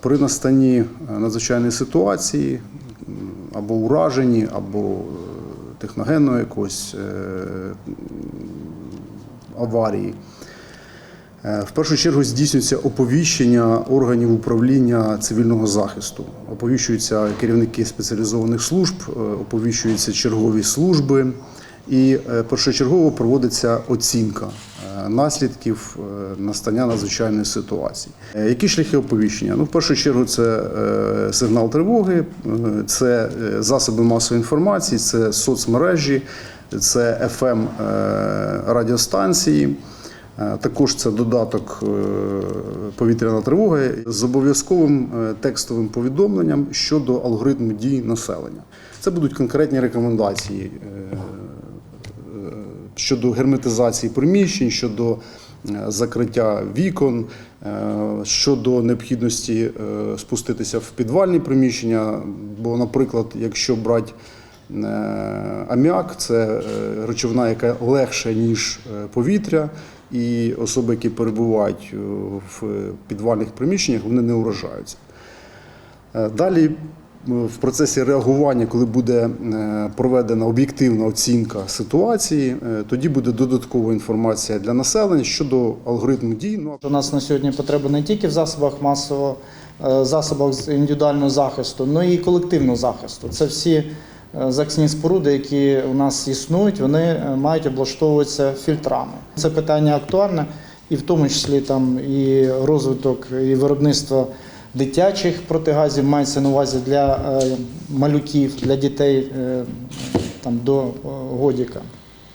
При настанні е, надзвичайної ситуації або ураженні, або е, техногенної якоїсь е, аварії. В першу чергу здійснюється оповіщення органів управління цивільного захисту. Оповіщуються керівники спеціалізованих служб, оповіщуються чергові служби, і першочергово проводиться оцінка наслідків е, настання надзвичайної ситуації. Е, Які шляхи оповіщення? Ну, в першу чергу, це е, сигнал тривоги, це засоби масової інформації, це соцмережі, це FM е, радіостанції. Також це додаток повітряна тривога з обов'язковим текстовим повідомленням щодо алгоритму дій населення. Це будуть конкретні рекомендації щодо герметизації приміщень, щодо е, закриття вікон, е, щодо необхідності е, спуститися в підвальні приміщення. Бо, наприклад, якщо брати Аміак це речовина, яка легша, ніж повітря, і особи, які перебувають в підвальних приміщеннях, вони не уражаються. Далі в процесі реагування, коли буде е, проведена об'єктивна оцінка ситуації, е, тоді буде додаткова інформація для населення щодо алгоритму дій. Ну, У нас на сьогодні потреба не тільки в засобах масового е, засобах індивідуального захисту, але і колективного захисту. Це всі е, захисні споруди, які у нас існують, вони е, мають облаштовуватися фільтрами. Це питання актуальне, і в тому числі там і розвиток і виробництво дитячих протигазів мається на увазі для е, малюків, для дітей е, там до е, годіка.